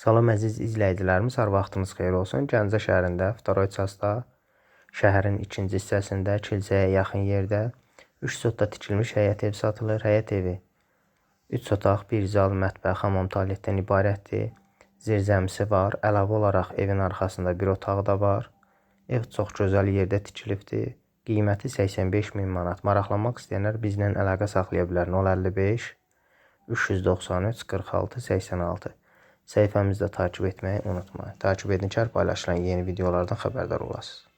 Salam əziz izləyicilərimiz, hər vaxtınız xeyir olsun. Gəncə şəhərində Vtoroy Çasda şəhərin ikinci hissəsində kilsəyə yaxın yerdə 3 sotda tikilmiş həyət evi satılır. Həyət evi 3 otaq, 1 zal, mətbəx, hamam, tualetdən ibarətdir. Zirzəmisi var. Əlavə olaraq evin arxasında bir otağı da var. Ev çox gözəl yerdə tikilibdir. Qiyməti 85 min manat. Maraqlanmaq istəyənlər bizlə əlaqə saxlaya bilər. 055 393 46 86 Səhifəmizi də takip etməyi unutmayın. Takip edin ki, paylaşılan yeni videolardan xəbərdar olasınız.